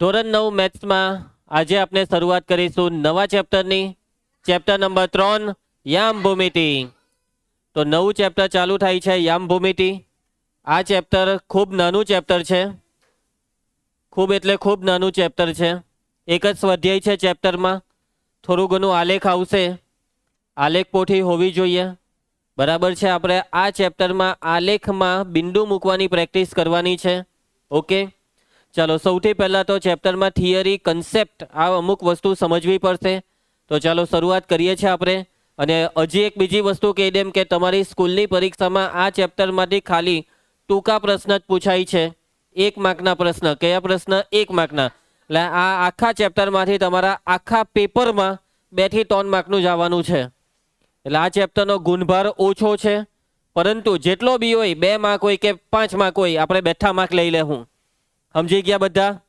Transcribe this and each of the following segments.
ધોરણ નવ મેથ્સમાં આજે આપણે શરૂઆત કરીશું નવા ચેપ્ટરની. ચેપ્ટર નંબર ત્રણ યામ ભૂમિતિ તો નવું ચેપ્ટર ચાલુ થાય છે યામ ભૂમિતિ આ ચેપ્ટર ખૂબ નાનું ચેપ્ટર છે. ખૂબ એટલે ખૂબ નાનું ચેપ્ટર છે. એક જ સ્વાધ્યાય છે ચેપ્ટરમાં. થોડું ઘણું આલેખ આવશે. આલેખ પોથી હોવી જોઈએ. બરાબર છે, આપણે આ ચેપ્ટરમાં આલેખમાં બિંદુ મૂકવાની પ્રેક્ટિસ કરવાની છે. ઓકે? ચાલો, સૌથી પહેલાં તો ચેપ્ટરમાં થિયરી, કન્સેપ્ટ આ અમુક વસ્તુ સમજવી પડશે. તો ચાલો, શરૂઆત કરીએ છીએ આપણે. અને હજી એક બીજી વસ્તુ કહી દેમ કે તમારી સ્કૂલની પરીક્ષામાં આ ચેપ્ટરમાંથી ખાલી ટૂંકા પ્રશ્ન જ પૂછાય છે. એક માર્કના પ્રશ્ન. કયા પ્રશ્ન? એક માર્કના. એટલે આ આખા ચેપ્ટરમાંથી તમારા આખા પેપરમાં બેથી ત્રણ માર્કનું જ આવવાનું છે. એટલે આ ચેપ્ટરનો ગુણભાર ઓછો છે. પરંતુ જેટલો બી હોય, બે માર્ક હોય કે પાંચ માર્ક હોય, આપણે બેઠા માર્ક લઈ લેવું સમજી ગયા બધા?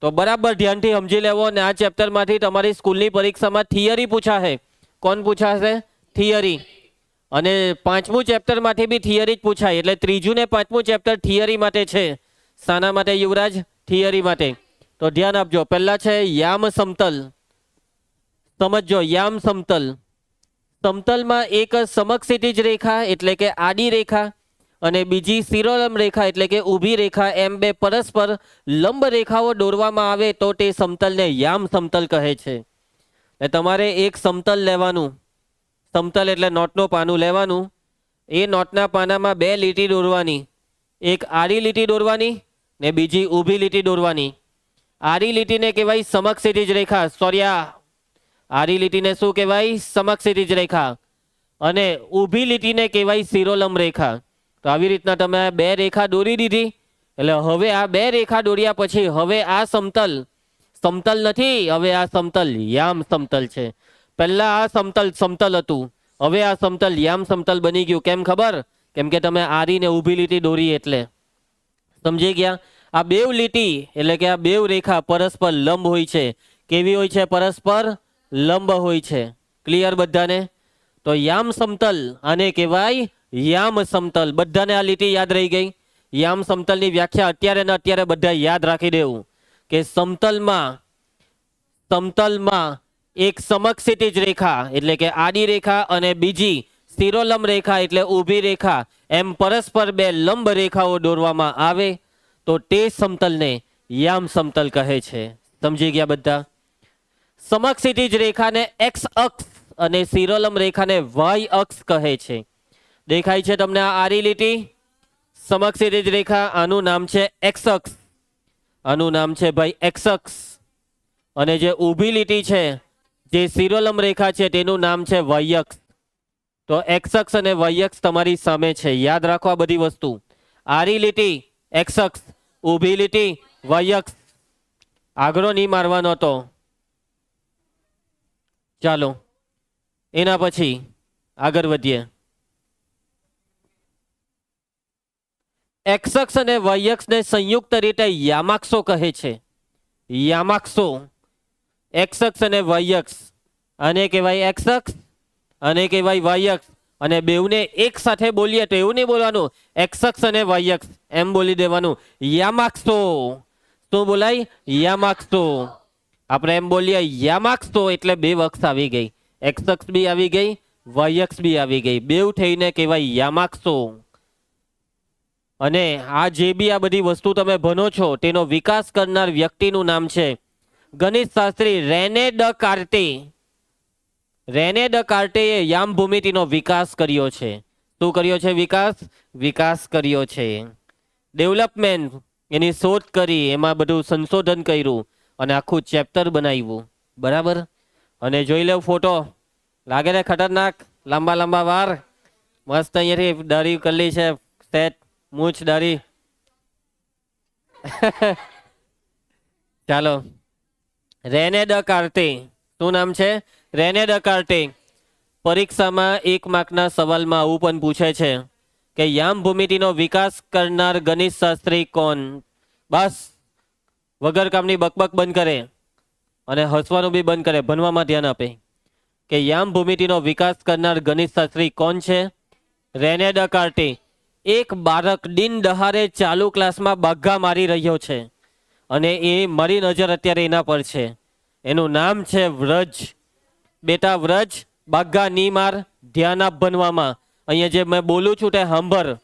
તો બરાબર ધ્યાનથી સમજી લેવો અને આ ચેપ્ટરમાંથી તમારી સ્કૂલની પરીક્ષામાં થિયરી પૂછાશે. કોણ પૂછાશે? થિયરી. અને પાંચમું ચેપ્ટરમાંથી બી થિયરી જ પૂછાય. એટલે ત્રીજું ને પાંચમું ચેપ્ટર થિયરી માટે છે. શાના માટે યુવરાજ? થિયરી માટે. તો ધ્યાન આપજો. પહેલા છે યામ સમતલ. સમજજો, યામ સમતલ. સમતલમાં એક સમક્ષિતિજ રેખા એટલે કે આડી રેખા. અને બીજી શિરોલંબ રેખા એટલે કે ઊભી રેખા, એમ બે પરસ્પર લંબ રેખાઓ દોરવામાં આવે તો તે સમતલને યામ સમતલ કહે છે. એટલે તમારે એક સમતલ લેવાનું. સમતલ એટલે નોટનું પાનું લેવાનું. એ નોટના પાનામાં બે લીટી દોરવાની. એક આડી લીટી દોરવાની ને બીજી ઊભી લીટી દોરવાની. આડી લીટીને કહેવાય સમક્ષિતિજ રેખા. સોર્યા આડી લીટીને શું કહેવાય? સમક્ષિતિજ રેખા. અને ઊભી લીટીને કહેવાય શિરોલંબ રેખા. તો આવી રીતના તમે બે રેખા દોરી દીધી. એટલે હવે આ બે રેખા દોર્યા પછી હવે આ સમતલ સમતલ નથી, હવે આ સમતલ યામ સમતલ છે. પહેલા આ સમતલ સમતલ હતું. હવે આ સમતલ યામ સમતલ બની ગયું. કેમ ખબર? કેમ કે તમે આરીને ઊભી લીટી દોરી એટલે. સમજી ગયા? આ બેવ લીટી, એટલે કે આ બેવ રેખા પરસ્પર લંબ હોય છે. કેવી હોય છે? પરસ્પર લંબ હોય છે. ક્લિયર બધાને? તો યામ સમતલ આને કહેવાય યામ સમતલ, બધાને આ લીટી યાદ રહી ગઈ? યામ સમતલની વ્યાખ્યા અત્યારે ને અત્યારે બધા યાદ રાખી દેવું કે સમતલમાં સમતલમાં એક સમક્ષિતિજ રેખા એટલે કે આડી રેખા અને બીજી શિરોલંબ રેખા એટલે ઊભી રેખા, એમ પરસ્પર બે લંબ રેખાઓ દોરવામાં આવે, તો તે સમતલને યામ સમતલ કહે છે. સમજી ગયા બધા? સમક્ષિતિજ રેખાને એક્સ અક્ષ અને શિરોલમ રેખાને વાય અક્ષ કહે છે. દેખાય છે તમને આ આરી લીટી? જ રેખા આનું નામ છે એક્સક્સ. આનું નામ છે ભાઈ એક્સક્સ. અને જે ઊભી લીટી છે, જે સિરોલમ રેખા છે, તેનું નામ છે વયક્ષ તો એક્સક્ષ અને વયક્ષ તમારી સામે છે. યાદ રાખો આ બધી વસ્તુ. આરી લીટી એક્સક્ષ ઊભી લીટી વયક્ષ આગળો નહીં મારવાનો હતો. ચાલો, એના પછી આગળ વધીએ. એક્સક્ષ અને વાયક્ષને સંયુક્ત રીતે યામાક્ષો કહે છે. યામાક્ષો એક્સક્ષ અને વાયક્ષ અને કહેવાય એક્સક્ષ અને કહેવાય વાયક્ષ અને બેઉને એક સાથે બોલીએ તો એવું નહીં બોલવાનું એક્સક્ષ અને વાયક્ષ એમ બોલી દેવાનું. યામાક્ષો શું બોલાય? યામાક્ષો આપણે એમ બોલીએ યામાક્ષો એટલે બે વક્ષ આવી ગઈ. એક્સક્ષ બી આવી ગઈ વાયક્ષ બી આવી ગઈ. બેઉ થઈને કહેવાય યામાક્ષો અને આ જે બી આ બધી વસ્તુ તમે ભણો છો, તેનો વિકાસ કરનાર વ્યક્તિનું નામ છે ગણિત શાસ્ત્રી રેને ડ કાર્ટે. રેને ડ કાર્ટેએ યામ ભૂમિતિનો વિકાસ કર્યો છે. શું કર્યો છે વિકાસ? વિકાસ કર્યો છે. ડેવલપમેન્ટ, એની શોધ કરી, એમાં બધું સંશોધન કર્યું અને આખું ચેપ્ટર બનાવ્યું. બરાબર? અને જોઈ લેવું ફોટો. લાગે ને ખતરનાક? લાંબા લાંબા વાર. મસ્ત અહીંયાથી દાઢી કરલી છે સેટ મૂછ દારી ચાલો. રેને ડ કાર્ટે. શું નામ છે? રેને ડ કાર્ટે. પરીક્ષામાં એક માર્કના સવાલમાં આવું પણ પૂછે છે કે યામ ભૂમિતિનો વિકાસ કરનાર ગણિત શાસ્ત્રી કોણ? બસ. વગર કામની બકબક બંધ કરે અને હસવાનું બી બંધ કરે, ભણવામાં ધ્યાન આપે. કે યામ ભૂમિતિનો વિકાસ કરનાર ગણિત શાસ્ત્રી કોણ છે? રેને ડ કાર્ટે. એક બાળક દિન દહાડે ચાલુ ક્લાસમાં બાઘા મારી રહ્યો છે અને એ મારી નજર અત્યારે એના પર છે. એનું નામ છે વ્રજ. બેટા વ્રજ બાગા ની માર, ધ્યાન આપ બનવામાં. અહીંયા જે મેં બોલું છું તે સાંભળ.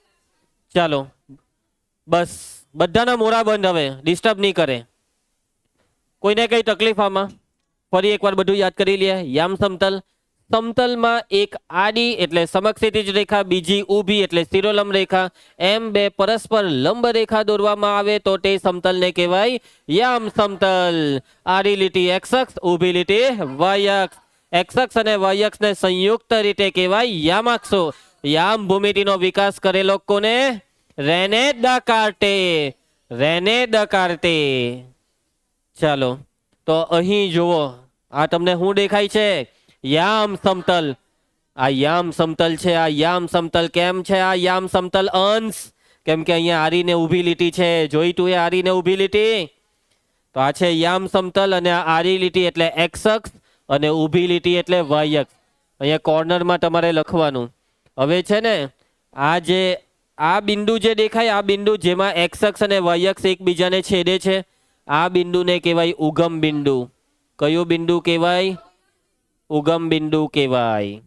ચાલો. બસ. બધાના મોરા બંધ હવે. ડિસ્ટર્બ નહીં કરે. કોઈને કઈ તકલીફ આમાં? ફરી એકવાર બધું યાદ કરી લઈએ યામ સમતલ. સમતલમાં એક આડી એટલે સમક્ષિતિજ રેખા, બીજી ઊભી એટલે શિરોલંબ રેખા. એમ બે પરસ્પર લંબ રેખા દોરવામાં આવે તો તે સમતલને કહેવાય યામ સમતલ. આડી લીટી એક્સ ઊભી લીટી વાય અક્ષ. અને વાય સંયુક્ત રીતે કહેવાય યામાક્ષો. યામ ભૂમિતિનો વિકાસ કરેલો કોને? રેને ડકાર્ટે રેને ડકાર્ટે ચાલો, તો અહીં જુઓ, આ તમને શું દેખાય છે? યામ સમતલ. આ યામ સમતલ છે, આ યામ સમતલ કેમ છે? આ યામ સમતલ અંશ. કેમ કે અહીંયા આરીને ઊભી લીટી છે. જોઈ તું એ આરીને ઊભી લીટી? તો આ છે યામ સમતલ અને આ આરી લીટી એટલે એક્સ અક્ષ અને ઊભી લીટી એટલે વાય અહીંયા કોર્નરમાં તમારે લખવાનું. હવે છે ને, આ જે, આ બિંદુ જે દેખાય, આ બિંદુ જેમાં એક્સ અક્ષ અને વાય એકબીજાને છેદે છે. આ બિંદુને કહેવાય ઉગમ બિંદુ. કયું બિંદુ કહેવાય? ઉગમ બિંદુ કહેવાય.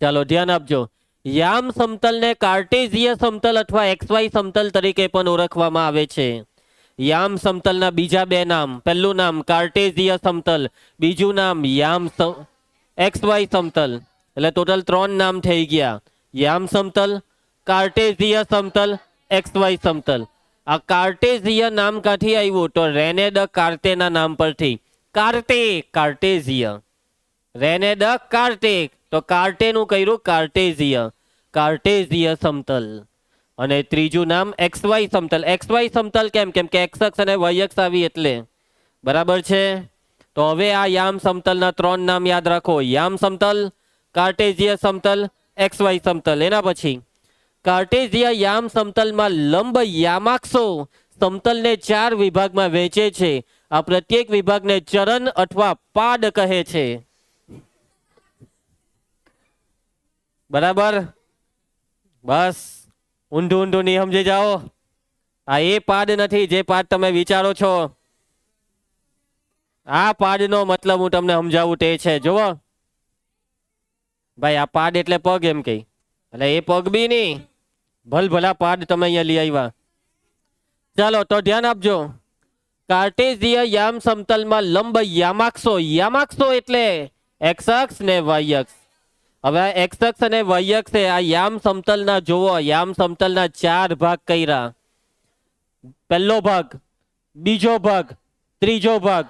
ચાલો ધ્યાન આપજો. યામ સમતલને કાર્ટેઝિય સમતલ અથવા એક્સવાય સમતલ તરીકે પણ ઓળખવામાં આવે છે. યામ સમતલના બીજા બે નામ, પહેલું નામ કાર્ટેઝિય સમતલ, બીજું નામ યામ એક્સ વાય સમતલ. એટલે ટોટલ ત્રણ નામ થઈ ગયા. યામ સમતલ, કાર્ટેઝિય સમતલ, એક્સ વાય સમતલ. આ કાર્ટેઝીય નામ કાંથી આવ્યું તો રેને ડ કાર્ટેના નામ પરથી. કાર્ટે કાર્ટેઝીય. રેને ડ કાર્ટેક. તો કાર્ટેનું કર્યું કાર્ટેઝિય. કાર્ટેઝિય સમતલ. અને ત્રીજું નામ એક્સ વાય સમતલ. એક્સ વાય સમતલ કેમ? કેમ કે એક્સ અને વાય અક્ષ આવી એટલે. બરાબર છે? તો હવે આ યામ સમતલના ત્રણ નામ યાદ રાખો. યામ સમતલ, કાર્ટેઝિય સમતલ એક્સ વાય સમતલ. એના પછી, કાર્ટેઝિયા યામ સમતલમાં લંબ યામાક્ષો સમતલને ચાર વિભાગમાં વહેંચે છે. આ પ્રત્યેક વિભાગને ચરણ અથવા પાડ કહે છે. બરાબર? બસ. ઊંધું ઊંધું નહીં સમજી જાઓ. આ એ પાડ નથી, જે પાડ તમે વિચારો છો. આ પાડનો મતલબ હું તમને સમજાવું તે છે. જુઓ. ભાઈ, આ પાડ એટલે પગ એમ કઈ. એટલે એ પગ બી નહીં. ભલ ભલા પાડ તમે અહીંયા લઈ આવ્યા. ચાલો, તો ધ્યાન આપજો. કાર્ટેઝીય યામ સમતલમાં લંબ યામાક્ષો. યામાક્ષો એટલે એક્સ અક્ષ ને વાય અક્ષ. હવે આ એક્સ અક્ષ અને વાય છે આ યામ સમતલના જોવો યામ સમતલના ચાર ભાગ કર્યા. પહેલો ભાગ, બીજો ભાગ, ત્રીજો ભાગ,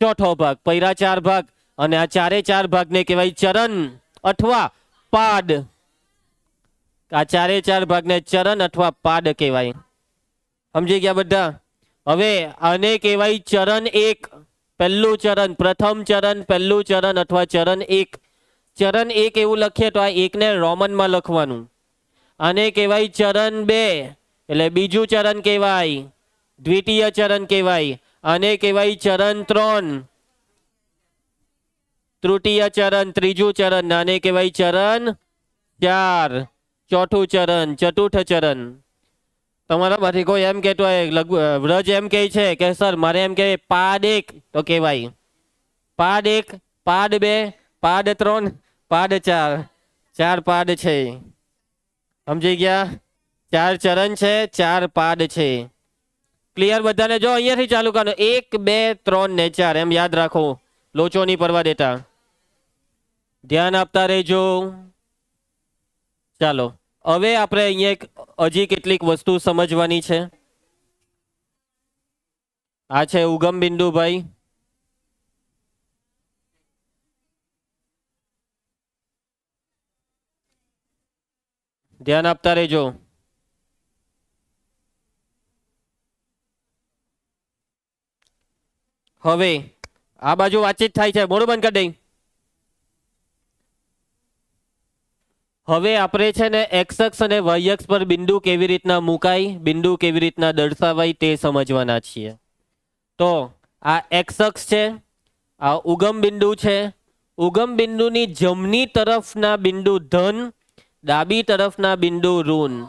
ચોથો ભાગ પૈરા ચાર ભાગ અને આ ચારે ચાર ભાગને કહેવાય ચરણ અથવા પાડ. આ ચારે ચાર ભાગને ચરણ અથવા પાડ કહેવાય. સમજી ગયા બધા? હવે આને કહેવાય ચરણ એક. પહેલું ચરણ, પ્રથમ ચરણ, પહેલું ચરણ અથવા ચરણ એક. ચરણ એક એવું લખીએ તો આ એકને રોમનમાં લખવાનું. આને કહેવાય ચરણ બે, એટલે બીજું ચરણ કહેવાય, દ્વિતીય ચરણ કહેવાય આને કહેવાય ચરણ ત્રણ. તૃતીય ચરણ, ત્રીજું ચરણ, અને કહેવાય ચરણ ચાર. ચોથું ચરણ, ચતુર્થ ચરણ. તમારામાંથી કોઈ એમ કહેતો હોય વ્રજ એમ કહે છે કે, સર, મારે એમ કહેવાય પાડ એક તો કહેવાય. પાડ એક પાડ બે પાડ ત્રણ પાડ ચાર ચાર પાડ છે. સમજી ગયા? ચાર ચરણ છે, ચાર પાડ છે. ક્લિયર બધાને? જો અહીંયાથી ચાલુ કરવાનું એક, બે, ત્રણ ને ચાર. એમ યાદ રાખો. લોચો નહીં પડવા દેતા. ધ્યાન આપતા રહેજો. ચાલો. હવે આપણે અહીંયા એક હજી કેટલીક વસ્તુ સમજવાની છે. આ છે ઉગમ બિંદુ ભાઈ. ધ્યાન આપતા રહેજો. હવે, આ બાજુ વાતચીત થાય છે. મોડું બંધ કરી દઈ. હવે આપણે છે ને એક્સક્ષ અને વાયક્ષ પર બિંદુ કેવી રીતના મુકાય, બિંદુ કેવી રીતના દર્શાવાય તે સમજવાના છીએ. તો, આ એક્સક્ષ છે, આ ઉગમ બિંદુ છે. ઉગમ બિંદુની જમણી તરફના બિંદુ ધન ડાબી તરફના બિંદુ ઋણ.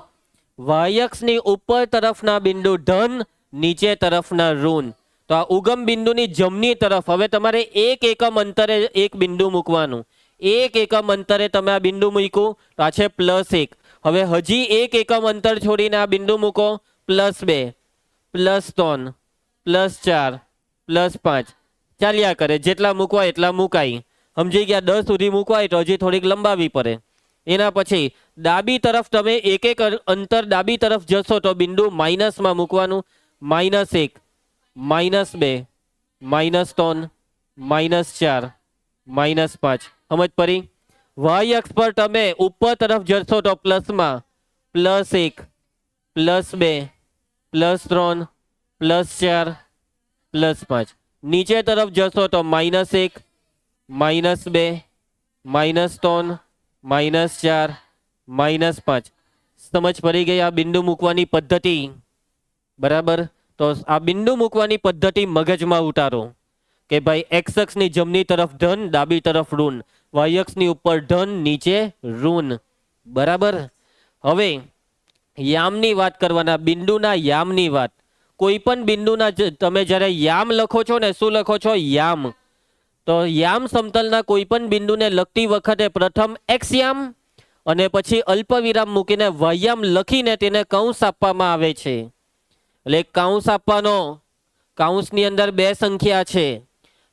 વાયક્ષની ઉપર તરફના બિંદુ ધન, નીચે તરફના ઋણ. તો આ ઉગમ બિંદુની જમણી તરફ, હવે તમારે એક એકમ અંતરે એક બિંદુ મૂકવાનું. એક એકમ અંતરે તમે આ બિંદુ મૂક્યું, તો આ છે પ્લસ એક. હવે હજી એક એકમ અંતર છોડીને આ બિંદુ મૂકો, પ્લસ બે, પ્લસ ત્રણ, પ્લસ ચાર, પ્લસ પાંચ. ચાલ્યા કરે, જેટલા મૂકવા એટલા મુકાય. સમજી ગયા, દસ સુધી મૂકવાય તો હજી થોડીક લંબાવી પડે. એના પછી ડાબી તરફ તમે એક એક અંતર ડાબી તરફ જશો તો બિંદુ માઇનસમાં મૂકવાનું. માઇનસ એક, માઇનસ બે, માઇનસ ત્રણ, માઇનસ ચાર, માઇનસ પાંચ. સમજ પડી? વાય અક્ષ પર તમે ઉપર તરફ જશો તો પ્લસમાં પ્લસ એક, પ્લસ બે, પ્લસ ત્રણ, પ્લસ ચાર, પ્લસ પાંચ. નીચે તરફ જશો તો માઇનસ એક, માઇનસ બે, માઇનસ ત્રણ માઇનસ ચાર, માઇનસ પાંચ. સમજ પડી ગઈ આ બિંદુ મૂકવાની પદ્ધતિ? બરાબર? તો આ બિંદુ મૂકવાની પદ્ધતિ મગજમાં ઉતારો કે ભાઈ એક્સ જમણી તરફ ધન, ડાબી તરફ ઋણ. વાય ઉપર ધન, નીચે ઋણ. બરાબર? હવે યામની વાત કરવાના, બિંદુના યામની વાત. કોઈ પણ બિંદુના તમે જ્યારે યામ લખો છો ને, શું લખો છો? યામ. તો યામ સમતલના કોઈ પણ બિંદુને લખતી વખતે પ્રથમ એક્સ યામ અને પછી અલ્પવિરામ મૂકીને વયામ લખીને તેને કૌંસ આપવામાં આવે છે. એટલે કૌંસ આપવાનો, કૌંસની અંદર બે સંખ્યા છે.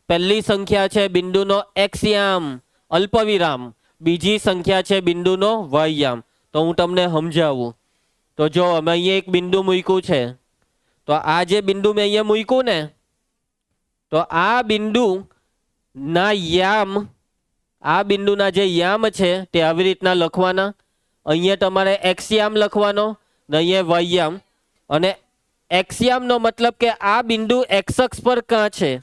પહેલી સંખ્યા છે બિંદુનો એક્સયામ અલ્પવિરામ. બીજી સંખ્યા છે બિંદુનો વયામ તો હું તમને સમજાવું. તો જો અમે અહીંયા એક બિંદુ મૂક્યું છે, તો આ જે બિંદુ મેં અહીંયા મૂક્યું ને, તો આ બિંદુ ના યામ. આ બિંદુના જે યામ છે તે આવી રીતના લખવાના. અહીંયા તમારે એક્સયામ લખવાનો ને અહીંયા વાયામ. અને એક્સયામનો મતલબ કે આ બિંદુ એક્સક્સ પર કાં છે?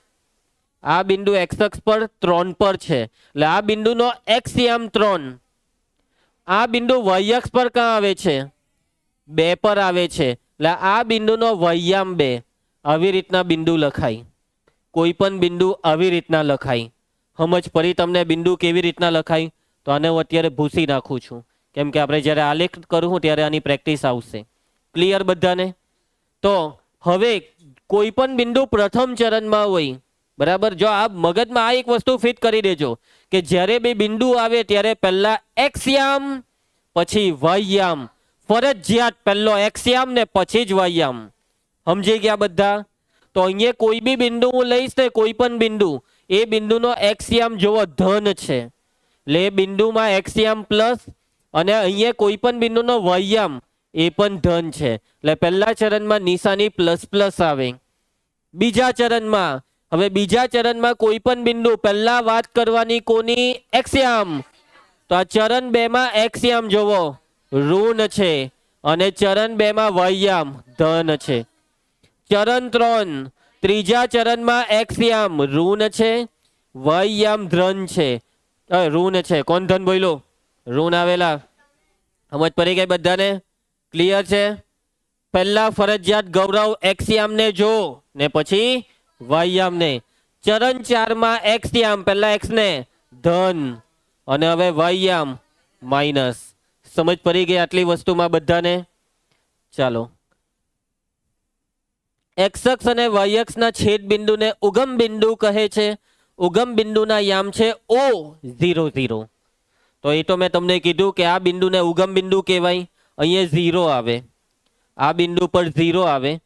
આ બિંદુ એક્સક્સ પર ત્રણ પર છે. એટલે આ બિંદુનો એક્સયામ ત્રણ. આ બિંદુ વયક્ષ પર કાં આવે છે? બે પર આવે છે. એટલે આ બિંદુનો વૈયામ બે. આવી રીતના બિંદુ લખાય. કોઈ પણ બિંદુ આવી રીતના લખાય સમજ ફરી તમને બિંદુ કેવી રીતના લખાય તો આને હું અત્યારે ભૂસી નાખું છું. કેમ કે આપણે જ્યારે આલેખ કરું ત્યારે આની પ્રેક્ટિસ આવશે. ક્લિયર બધાને? તો હવે કોઈ પણ બિંદુ પ્રથમ ચરણમાં હોય, બરાબર? જો આ મગજમાં આ એક વસ્તુ ફિટ કરી દેજો કે જ્યારે બે બિંદુ આવે ત્યારે પહેલા એક્સયામ પછી વાયામ ફરજિયાત પહેલો એક્સયામ ને પછી જ વાયામ સમજી ગયા બધા? તો અહીંયા કોઈ બી બિંદુ હું લઈશ ને કોઈ પણ બિંદુ, એ બિંદુનો એક્સિયામ જોવો ધન છે. એટલે એ બિંદુમાં એક્સિયામ પ્લસ અને અહીંયા કોઈ પણ બિંદુનો વાયામ, એ પણ ધન છે. એટલે પહેલા ચરણમાં નિશાની પ્લસ પ્લસ આવે. બીજા ચરણમાં, હવે બીજા ચરણમાં કોઈ પણ બિંદુ, પહેલા વાત કરવાની કોની? એક્સિયામ. તો આ ચરણ બે માં એક્સિયામ જોવો, ઋણ છે. અને ચરણ બે માં વૈયામ, ધન છે. ચરણ ત્રણ. ત્રીજા ચરણમાં એક્સયામ ઋણ છે. વયયામ ધન છે. ઋણ છે. કોણ ધન બોલો ઋણ આવેલા. સમજ પડી ગઈ બધાને? ક્લિયર છે? પહેલા ફરજિયાત ગૌરવ એક્સયામને જો, ને પછી વયયામને ચરણ ચારમાં એક્સયામ પહેલા એક્સ ને. ધન. અને હવે વયયામ માઇનસ સમજ પડી ગઈ આટલી વસ્તુમાં બધાને? ચાલો. એક્સક્ષ અને વાયક્ષના છેદ બિંદુને ઉગમ બિંદુ કહે છે. ઉગમ બિંદુના યામ છે ઓ ઝીરો ઝીરો તો એ તો મેં તમને કીધું કે આ બિંદુને ઉગમ બિંદુ કહેવાય. અહીંયા ઝીરો આવે. આ બિંદુ પર ઝીરો આવે.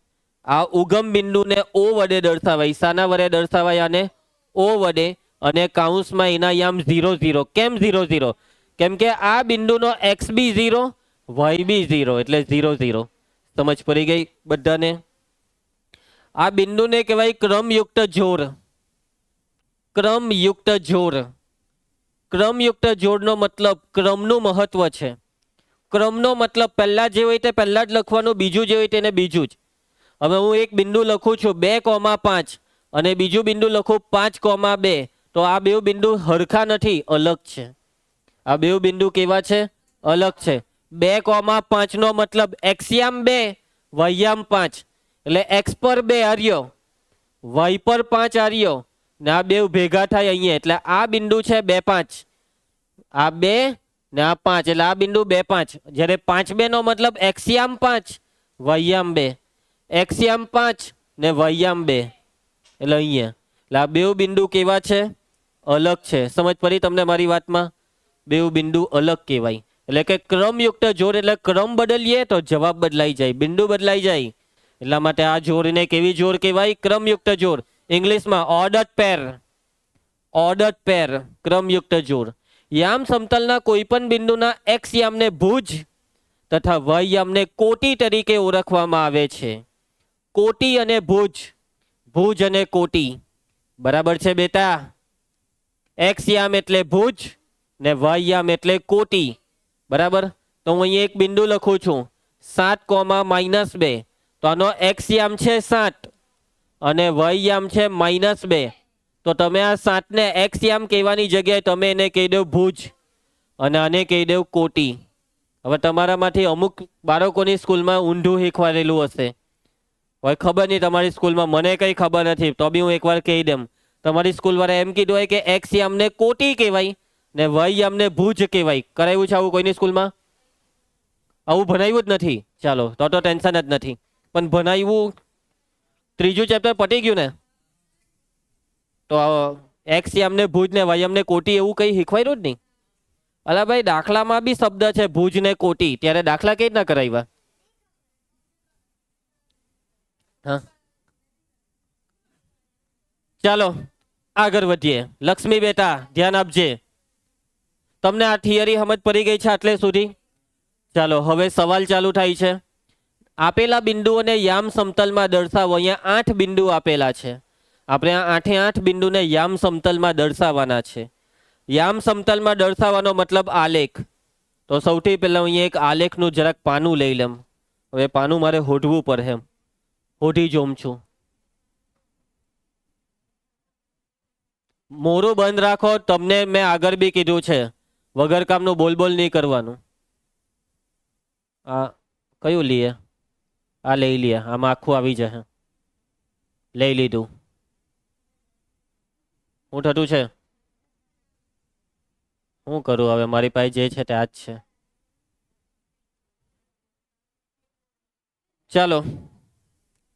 આ ઉગમ બિંદુને ઓ વડે દર્શાવાય. શાના વડે દર્શાવાય આને? ઓ વડે. અને કાઉન્સમાં એના યામ ઝીરો ઝીરો કેમ ઝીરો ઝીરો કેમ કે આ બિંદુનો X B zero Y B zero એટલે ઝીરો ઝીરો સમજ પડી ગઈ બધાને? આ બિંદુને કહેવાય ક્રમયુક્ત જોર. ક્રમયુક્ત જોર. ક્રમયુક્ત જોડનો મતલબ ક્રમનું મહત્વ છે. ક્રમનો મતલબ પહેલાં જે હોય તે પહેલાં જ લખવાનું, બીજું જે હોય તેને બીજું જ. હવે હું એક બિંદુ લખું છું બે કોમા પાંચ અને બીજું બિંદુ લખું પાંચ કોમા બે. તો આ બે બિંદુ હરખા નથી, અલગ છે. આ બે બિંદુ કેવા છે? અલગ છે. બે કોમા પાંચનો મતલબ એક્સિયામ બે વહ્યામ પાંચ. એટલે એક્સ પર બે આર્યો વાય પર પાંચ આર્યો, ને આ બે ભેગા થાય અહીંયા. એટલે આ બિંદુ છે બે પાંચ. આ બે ને આ પાંચ. એટલે આ બિંદુ બે પાંચ. જ્યારે પાંચ બે નો મતલબ એક્સિયામ પાંચ વૈયામ બે. એક્સિયામ પાંચ ને વૈયામ બે. એટલે અહીંયા. એટલે આ બે બિંદુ કેવા છે? અલગ છે. સમજ પડી તમને મારી વાતમાં? બે બિંદુ અલગ કહેવાય. એટલે કે ક્રમયુક્ત જોડ, એટલે ક્રમ બદલીએ તો જવાબ બદલાઈ જાય. બિંદુ બદલાઈ જાય. એટલા માટે આ જોડને કેવી જોડ કહેવાય, ક્રમયુક્ત જોડ ઇંગ્લિશમાં ઓર્ડર પેર. ઓર્ડર પેર, ક્રમયુક્ત જોડ યામ સમતલના કોઈપણ બિંદુના એક્સ યામને ભુજ તથા વય યામને કોટી તરીકે ઓળખવામાં આવે છે. કોટી અને ભુજ. ભુજ અને કોટી. બરાબર છે બેટા? એક્સ યામ એટલે ભુજ ને વય યામ એટલે કોટી. બરાબર? તો હું અહીંયા એક બિંદુ લખું છું. સાત કોમા માઇનસ બે. તો આનો એક્સ યામ છે સાત અને વય યામ છે માઇનસ બે. તો તમે આ સાતને એક્સ યામ કહેવાની જગ્યાએ તમે એને કહી દો ભુજ અને આને કહી દો કોટી. હવે તમારામાંથી અમુક બાળકોની સ્કૂલમાં ઊંધું શીખવાડેલું હશે. હવે ખબર નહીં તમારી સ્કૂલમાં, મને કંઈ ખબર નથી, તો બી હું એકવાર કહી દઉં. તમારી સ્કૂલવાળા એમ કીધું હોય કે એક્સ યામને કોટી કહેવાય ને વય યામને ભુજ કહેવાય. કરાવ્યું છે આવું કોઈની સ્કૂલમાં? આવું ભણાવ્યું જ નથી. ચાલો, તો તો ટેન્શન જ નથી. પણ ભણાવ્યું ત્રીજું ચેપ્ટર પટી ગયું ને? તો એક્સ એમને ભુજ ને વાય એમને કોટી એવું કંઈ શીખવાયું જ નહીં. અલા ભાઈ, દાખલામાં બી શબ્દ છે ભુજ ને કોટી, ત્યારે દાખલા કઈ રીતના કરાવ્યા? હા. ચાલો, આગળ વધીએ. લક્ષ્મી બેટા, ધ્યાન આપજે. તમને આ થિયરી સમજ પડી ગઈ છે આટલે સુધી? ચાલો, હવે સવાલ ચાલુ થાય છે. આપેલા બિંદુઓને યામ સમતલમાં દર્શાવો. અહીંયા આઠ બિંદુ આપેલા છે. આપણે આ આઠે આઠ બિંદુને યામ સમતલમાં દર્શાવવાના છે. યામ સમતલમાં દર્શાવવાનો મતલબ આલેખ. તો સૌથી પહેલાં અહીંયા એક આલેખનું જરાક પાનું લઈ લઉં. હવે પાનું મારે હોઢવું પડે એમ. હોઢી જોમ છું. મોરું બંધ રાખો, તમને મેં આગળ બી કીધું છે. વગર કામનું બોલ બોલ નહીં કરવાનું. આ કયું લઈએ આ લઈ લે, આમાં આખું આવી જશે. લઈ લીધું. હું થતું છે? શું કરું હવે? મારી પાસે જે છે તે આ જ છે. ચાલો,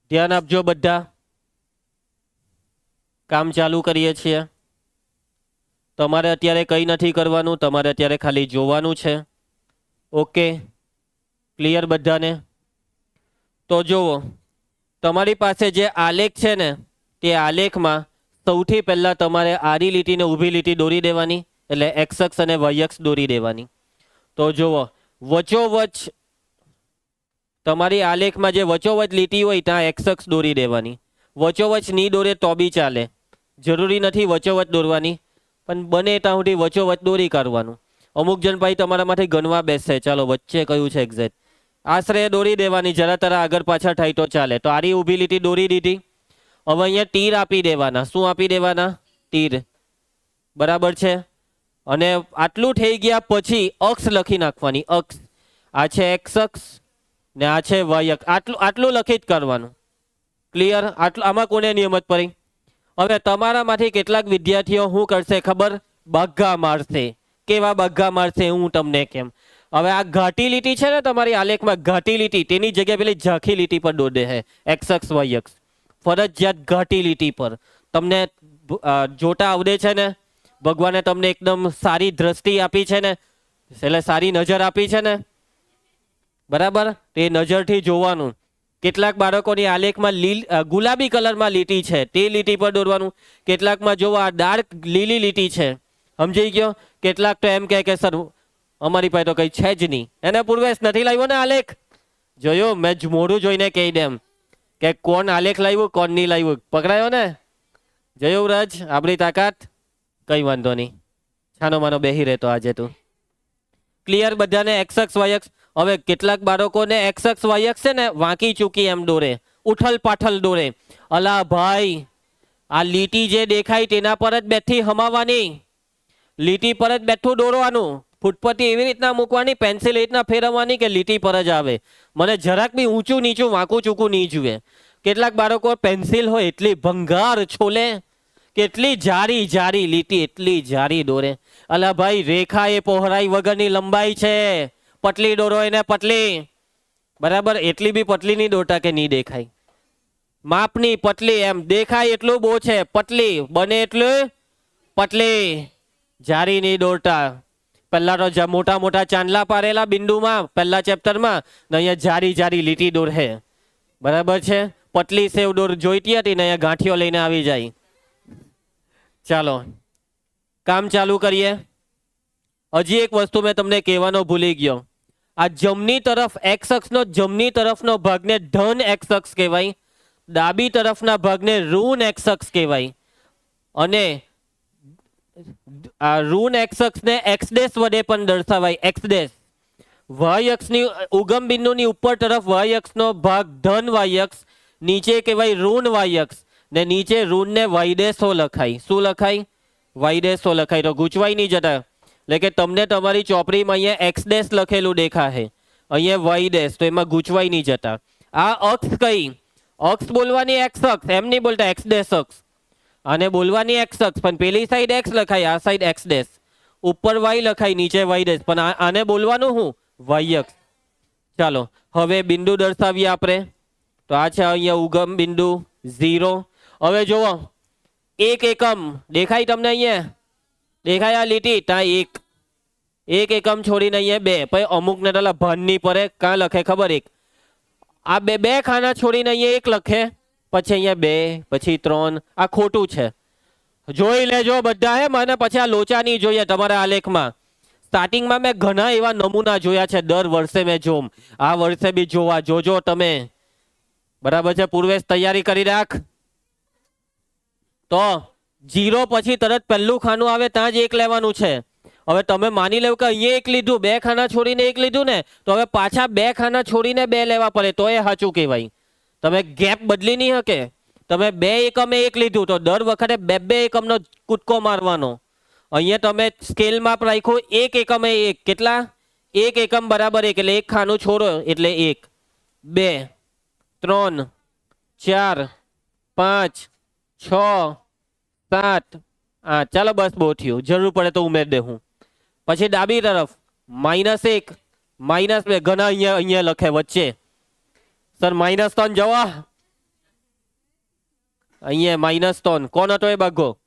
ધ્યાન આપજો બધા. કામ ચાલુ કરીએ છીએ. તમારે અત્યારે કંઈ નથી કરવાનું, તમારે અત્યારે ખાલી જોવાનું છે. ઓકે? ક્લિયર બધાને? તો જુઓ, તમારી પાસે જે આલેખ છે ને, તે આલેખમાં સૌથી પહેલાં તમારે આડી લીટીને ઊભી લીટી દોરી દેવાની, એટલે એક્સ અને વયક્ષ દોરી દેવાની. તો જુઓ, વચોવચ, તમારી આલેખમાં જે વચોવચ લીટી હોય, ત્યાં એક્સ દોરી દેવાની. વચોવચ નહીં દોરે તો બી ચાલે. જરૂરી નથી વચોવચ દોરવાની, પણ બને ત્યાં સુધી વચોવચ દોરી કાઢવાનું અમુક જણ ભાઈ તમારા માટે ગણવા બેસશે ચાલો વચ્ચે કયું છે એક્ઝેક્ટ આશરે દોરી દેવાની, જરા તરા આગળ પાછળ થાય તો ચાલે. તો આરી ઊભી લીટી દોરી દીધી. હવે અહીંયા તીર આપી દેવાના. શું આપી દેવાના? તીર. બરાબર છે? અને આટલું થઈ ગયા પછી અક્ષ લખી નાખવાની. અક્ષ. આ છે એક્સ અક્ષ ને આ છે વાય અક્ષ. આટલું આટલું લખી જ કરવાનું. ક્લિયર આટલું, આમાં કોને નિયમત પડી? હવે તમારામાંથી કેટલાક વિદ્યાર્થીઓ શું કરશે ખબર? બગ્ગા મારશે. કેવા બગ્ગા મારશે? હું તમને કેમ? હવે આ ઘાટી લીટી છે ને તમારી આલેખમાં ઘાટી લીટી, તેની જગ્યાએ પેલી ઝાંખી લીટી પર દોડે છે એક્સ અક્ષ વાય અક્ષ ફરજિયાત ઘાટી લીટી પર. તમને જોતા આવડે છે ને? ભગવાને તમને એકદમ સારી દ્રષ્ટિ આપી છે ને? એટલે સારી નજર આપી છે ને? બરાબર? તે નજરથી જોવાનું. કેટલાક બાળકોની આલેખમાં લીલ ગુલાબી કલરમાં લીટી છે. તે લીટી પર દોરવાનું. કેટલાકમાં જોવા ડાર્ક લીલી લીટી છે. સમજી ગયો? કેટલાક તો એમ કહે કે, સર અમારી પાસે તો કંઈ છે જ નહીં. એને પૂર્વેશ નથી લાવ્યો ને આલેખ? જોયો, મેં મોઢું જોઈને કહી દેમ કે કોણ આલેખ લાવ્યું, કોણ નહીં લાવ્યું. પકડાયો ને? જોયું રજ આપણી તાકાત? કંઈ વાંધો નહીં. છાનો માનો બેહી રહેતો આજે તું. ક્લિયર બધાને એક્સએક્સ વાયક્સ હવે કેટલાક બાળકોને એક્સએક્સ વાયક્સ છે ને, વાંકી ચૂકી એમ દોરે. ઉઠલ પાઠલ દોરે. અલા ભાઈ, આ લીટી જે દેખાય તેના પર જ બેઠી હમાવાની. લીટી પર જ બેઠું દોરવાનું. ફૂટપટ્ટી એવી રીતના મૂકવાની પેન્સિલ એ રીતના ફેરવવાની કે લીટી પર જ આવે. મને જરાક બી ઊંચું નીચું, વાંકું ચૂકું નહીં જુએ. કેટલાક બાળકો પેન્સિલ હોય એટલી ભંગાર છોલે, કેટલી જારી જારી લીટી એટલી જારી દોરે. અલા ભાઈ, રેખા એ પહોળાઈ વગરની લંબાઈ છે. પટલી દોરો એને પટલી. બરાબર? એટલી બી પટલી નહીં દોરતા કે નહીં દેખાય. માપની પટલી એમ. દેખાય એટલું બહુ છે. પટલી. બને એટલું પટલી. નહીં દોરતા. પહેલા તો મોટા મોટા ચાંદલા પારેલા બિંદુમાં, પહેલા ચેપ્ટરમાં અહીંયા જારી જારી લીટી દોર હે. બરાબર છે? પટલી સેવ દોર જોઈતી હતી ને અહીંયા ગાંઠીઓ લઈને આવી જાય. ચાલો, કામ ચાલુ કરીએ. હજી એક વસ્તુ મેં તમને કહેવાનો ભૂલી ગયો. આ જમણી તરફ એક્સ અક્ષનો જમણી તરફનો ભાગને ધન એક્સ અક્ષ કહેવાય. ડાબી તરફના ભાગને ઋણ એક્સ અક્ષ કહેવાય. અને ઋણ એક્સ અક્ષને એક્સ ડેશ વડે પણ દર્શાવાય. X dash. વાય અક્ષની ઉગમ બિંદુની ઉપર તરફ વાય અક્ષનો ભાગ ધન વાય અક્ષ, નીચે કહેવાય ઋણ વાય અક્ષ, ને નીચે ઋણને વાયદેશો લખાય. શું લખાય? વાયદેશો લખાય. તો ગૂંચવાય નહીં જતા. એટલે કે તમને તમારી ચોપડીમાં અહીંયા એક્સ ડેશ લખેલું દેખાશે. અહીંયા વાય ડેશ, તો એમાં ગૂંચવાય નહીં જતા. આ અક્ષ કઈ? અક્ષ બોલવાની એક્સ અક્ષ. એમ નહીં બોલતા, એક્સ ડેશ અક્ષ. અને બોલવાની એક્સ અક્ષ પણ પેલી સાઈડ એક્સ લખાય, આ સાઈડ એક્સ ડેશ ઉપર વાય લખાય, નીચે વાય ડેશ પણ આને બોલવાનું હું? વાય અક્ષ ચાલો, હવે બિંદુ દર્શાવીએ આપણે. તો આ છે અહીંયા ઉગમ બિંદુ ઝીરો હવે જુઓ, એક એકમ. દેખાય તમને અહીંયા? દેખાય આ લીટી? ત્યાં એક. એક એકમ છોડીને અહીંયા બે. પછી અમુક ને પેલા ભાન નહીં પડે કાં લખે ખબર એક? આ બે બે ખાના છોડીને અહીંયા એક લખે. પછી અહીંયા બે, પછી ત્રણ, આ ખોટું છે. જોઈ લેજો બધા હે મને પછી આ લોચા નહીં જોઈએ તમારા આલેખમાં સ્ટાર્ટિંગમાં મેં ઘણા એવા નમૂના જોયા છે, દર વર્ષે મેં જોમ. આ વર્ષે બી જોવા જોજો તમે. બરાબર છે? પૂર્વેશ તૈયારી કરી રાખ. તો, જીરો પછી તરત પહેલું ખાનું આવે, ત્યાં જ એક લેવાનું છે. હવે તમે માની લેવું કે અહીંયા એક લીધું, બે ખાના છોડીને એક લીધું ને, તો હવે પાછા બે ખાના છોડીને બે લેવા પડે, તો એ સાચું કહેવાય. તમે ગેપ બદલી નહીં શકે તમે બે એકમે એક લીધું તો દર વખતે બે બે એકમનો કૂદકો મારવાનો. અહીંયા તમે સ્કેલમાં રાખ્યું, એક એકમે એક. કેટલા? એક એકમ બરાબર એક, એટલે એક ખાનું છોડો એટલે એક. બે, ત્રણ, ચાર, પાંચ, છ, સાત. હા, ચાલો બસ બહુ થયું. જરૂર પડે તો ઉમેર દે હું. પછી ડાબી તરફ માઇનસ એક માઇનસ બે, ઘણા અહીંયા અહીંયા લખે વચ્ચે. સર માઇનસ ત્રણ જવા. અહીંયા માઇનસ ત્રણ. કોણ હતો એ બાગો?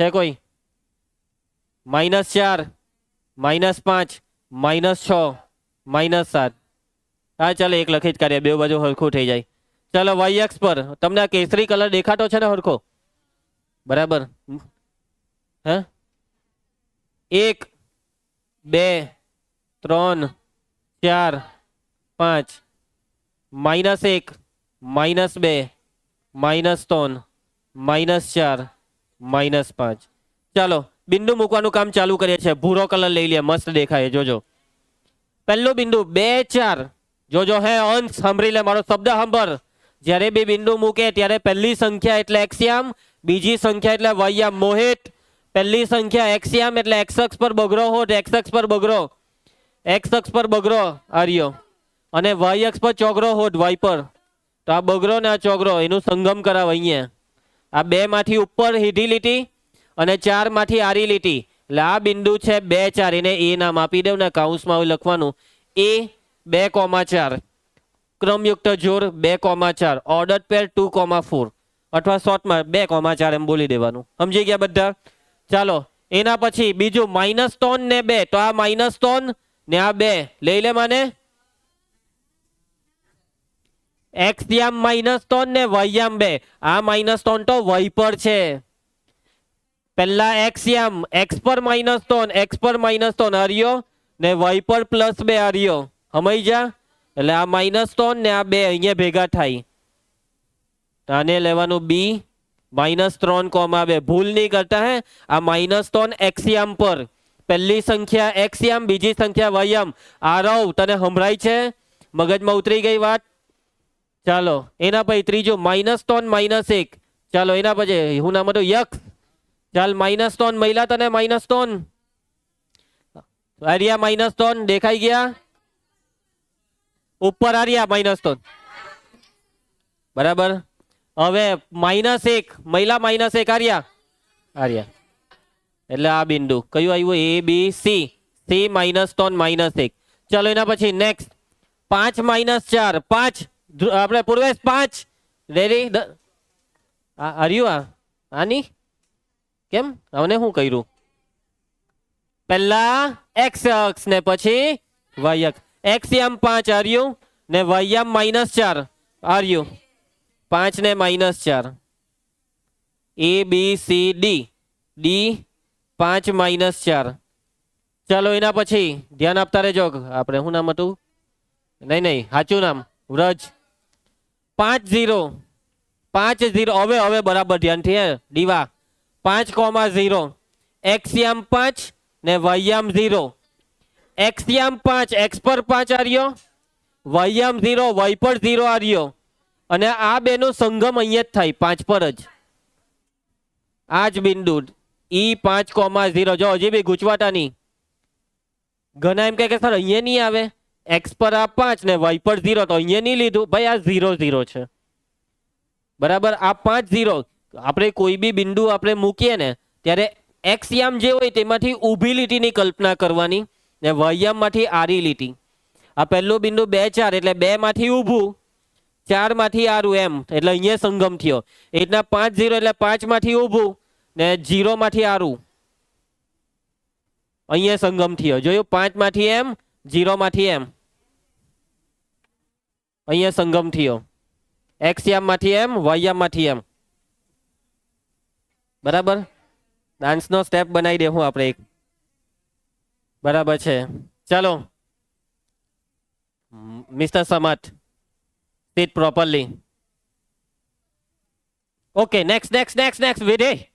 છે કોઈ? માઇનસ ચાર માઇનસ પાંચ માઇનસ છ માઇનસ સાત. હા, ચાલો, એક લખી જ કાઢીએ. બે બાજુ હરખું થઈ જાય. ચાલો વાય એક્સ પર. તમને આ કેસરી કલર દેખાતો છે ને હરખો? બરાબર. હે? એક, બે, ત્રણ, ચાર, પાંચ માઇનસ એક, માઇનસ બે, માઇનસ ત્રણ, માઇનસ ચાર, માઇનસ પાંચ. ચાલો, બિંદુ મૂકવાનું કામ ચાલુ કરીએ છીએ. ભૂરો કલર લઈ લે મસ્ત દેખાય. જોજો. પહેલું બિંદુ, બે, ચાર. જોજો, હે, અંશ. સાંભળી લે, મારો શબ્દ સાંભળ. જ્યારે બે બિંદુ મૂકે, ત્યારે પહેલી સંખ્યા એટલે એક્સિયામ, બીજી સંખ્યા એટલે વૈયામ, મોહિત. પહેલી સંખ્યા એક્સિયામ એટલે એક્સ પર બગડો હોટ એક્સ પર બગડો. એક્સ અક્ષ પર બગડો. આર્યો અને વાય અક્ષ પર ચોગરો હોટ વાય પર તો આ બગરો ને આ ચોગરો, એનું સંગમ કરાવ અહીંયા. આ બે માંથી ઉપર હીધી લીટી અને ચારમાંથી આરી લીટી. એટલે આ બિંદુ છે બે ચાર, એને એ નામ આપી દઉં ને કાઉન્સમાં આવું લખવાનું. એ બે કોમા ચાર. ક્રમયુક્ત જોર બે કોમા ચાર. Order pair two comma four. અથવા શોર્ટમાં બે કોમા ચાર એમ બોલી દેવાનું. સમજી ગયા બધા? ચાલો, એના પછી બીજું માઇનસ ત્રણ ને બે, તો આ માઇનસ ત્રણ ને આ બે. લઈ લે માને. એક્સ યામ માઇનસ ત્રણ ને વાયામ બે. આ માઇનસ ત્રણ તો વય પર છે. પહેલા એક્સ યામ એક્સ પર માઇનસ ત્રણ એક્સ પર માઇનસ ત્રણ. હરિયો ને વય પર પ્લસ બે હરિયો સમય જા. એટલે આ માઇનસ ત્રણ ને આ બે અહીંયા ભેગા થાય. આને લેવાનું બી માઇનસ ત્રણ કોમા બે. ભૂલ નહીં કરતા હે. આ માઇનસ ત્રણ એક્સિયામ પર. પહેલી સંખ્યા એક્સિયામ બીજી સંખ્યા વાયામ આ રવ તને સંભળાય છે? મગજમાં ઉતરી ગઈ વાત? ચાલો, એના પછી ત્રીજું માઇનસ ત્રણ, માઇનસ એક. ચાલો, એના પછી, હું નામ હતું યક્ષ. ચાલ, માઇનસ ત્રણ મહિલા તને, માઇનસ ત્રણ? આર્યા માઇનસ ત્રણ, દેખાઈ ગયા? ઉપર આર્યા માઇનસ ત્રણ. બરાબર? હવે માઇનસ એક, મહિલા માઇનસ એક, આર્યા? આર્યા. એટલે આ બિંદુ. કયું આવ્યું? A B C C minus ત્રણ, માઇનસ એક. ચાલો, એના પછી નેક્સ્ટ પાંચ માઇનસ ચાર, પાંચ. આપણે પૂર્વેશ પાંચ. રેડી હર્યું આ આની? કેમ? અમને શું કર્યું? પહેલા એક્સ અક્ષ ને પછી વાય અક્ષ. એમ પાંચ, આર્યું, ને વાયામ માઇનસ ચાર. હર્યું પાંચ ને માઇનસ ચાર. A B C D D પાંચ માઇનસ ચાર. ચાલો એના પછી ધ્યાન આપતા રહેજો. આપણે શું નામ હતું? નહીં નહીં, સાચું નામ. વ્રજ. પાંચ ઝીરો. પાંચ ઝીરો. હવે હવે બરાબર ધ્યાનથી હે? દીવા. પાંચ કોમા ઝીરો. એક્સયામ પાંચ ને વૈયામ ઝીરો. એક્સયામ પાંચ, એક્સ પર પાંચ આર્યો. વૈયામ ઝીરો વય પર ઝીરો આર્યો. અને આ બેનો સંગમ અહીંયા જ થાય, પાંચ પર જ. આ જ બિંદુ. ઈ પાંચ કોમા ઝીરો. જો, હજી બી ગૂંચવાતા નહીં ઘણા એમ કહે કે, સર, અહીંયા નહીં આવે. એક્સ પર આ પાંચ ને વાય પર ઝીરો તો અહીંયા નહીં લીધું. ભાઈ, આ ઝીરો ઝીરો છે. બરાબર? આ પાંચ ઝીરો આપણે કોઈ બી બિંદુ આપણે મૂકીએ ને, ત્યારે એક્સ યામ જે હોય તેમાંથી ઊભી લીટીની કલ્પના કરવાની ને વયામમાંથી આરી લીટી. આ પહેલું બિંદુ બે ચાર, એટલે બે માંથી ઊભું, ચારમાંથી આરું એમ. એટલે અહીંયા સંગમ થયો. એ રીતના પાંચ ઝીરો એટલે પાંચમાંથી ઊભું ને ઝીરોમાંથી આરું અહીંયા સંગમ થયો. જોયું? પાંચમાંથી એમ જીરો માંથી એમ. અહીંયા સંગમ થયો. એક્સ યામમાંથી એમ વાયામમાંથી એમ. બરાબર? ડાન્સનો સ્ટેપ બનાવી દે હું આપણે એક. બરાબર છે. ચાલો. મિસ્ટર સમત sit properly. Okay next next next next વિધે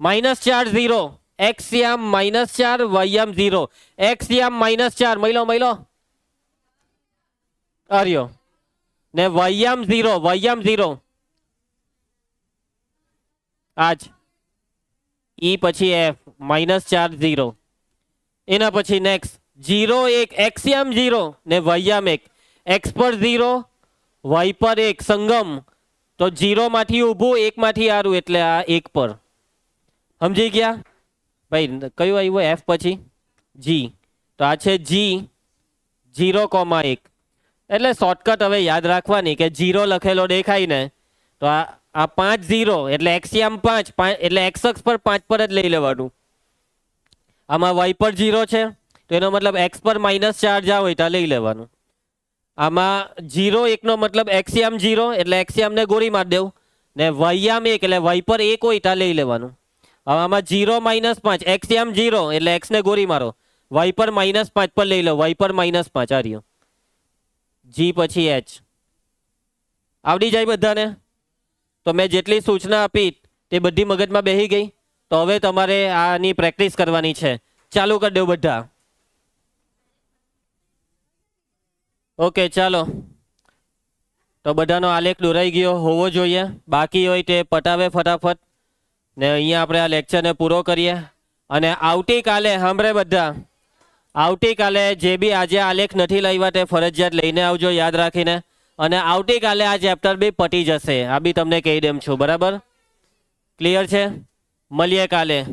minus ચાર ઝીરો એક્સ યામ માઇનસ ચાર વયમ ઝીરો એક્સ યામ માઇનસ ચાર મહિલો મહિલો આર્યો ને વયમ ઝીરો વયમ ઝીરો આજ ઈ પછી એફ માઇનસ ચાર ઝીરો એના પછી નેક્સ્ટ ઝીરો એક એક્સિયમ ઝીરો ને વયમ એક એક્સ પર ઝીરો વાય પર એક સંગમ તો જીરોમાંથી ઊભું એકમાંથી આરું એટલે આ એક પર. સમજી ગયા? ભાઈ કયું આવ્યું એફ પછી? જી તો આ છે જી જીરો કોમા એક. એટલે શોર્ટકટ હવે યાદ રાખવાની કે જીરો લખેલો દેખાય ને, તો આ આ પાંચ ઝીરો એટલે એક્સિયામ પાંચ એટલે એક્સ અક્ષ પર પાંચ પર જ લઈ લેવાનું. આમાં વાય પર જીરો છે, તો એનો મતલબ એક્સ પર માઇનસ ચાર જ્યાં હોય ત્યાં લઈ લેવાનું. આમાં જીરો એકનો મતલબ એક્સિયામ જીરો એટલે એક્સિયામને ગોળી મારી દેવું. ને વાયામ એક, એટલે વાય પર એક હોય ત્યાં લઈ લેવાનું. હવે આમાં જીરો માઇનસ પાંચ. એક્સ એમ જીરો એટલે એક્સને ગોળી મારો. વાય પર માઇનસ પાંચ પર લઈ લો. વાય પર માઇનસ પાંચ. આ રહ્યો. જી પછી એચ આવડી જાય બધાને? તો મેં જેટલી સૂચના આપી તે બધી મગજમાં બેસી ગઈ. તો હવે તમારે આની પ્રેક્ટિસ કરવાની છે. ચાલુ કરી દો બધા. ઓકે ચાલો. તો બધાનો આલેખ દોરાઈ ગયો. હોવો જોઈએ. બાકી હોય તે પટાવે ફટાફટ. ને અહીંયા આપણે આ લેક્ચરને પૂરો કરીએ. અને આવતીકાલે, સાંભળે બધા, આવતીકાલે જે બી આજે આલેખ નથી લાવ્યા તે ફરજિયાત લઈને આવજો, યાદ રાખીને. અને આવતીકાલે આ ચેપ્ટર બી પટી જશે. આ બી તમને કહી દેમ છું, બરાબર? ક્લિયર છે? મળીએ કાલે.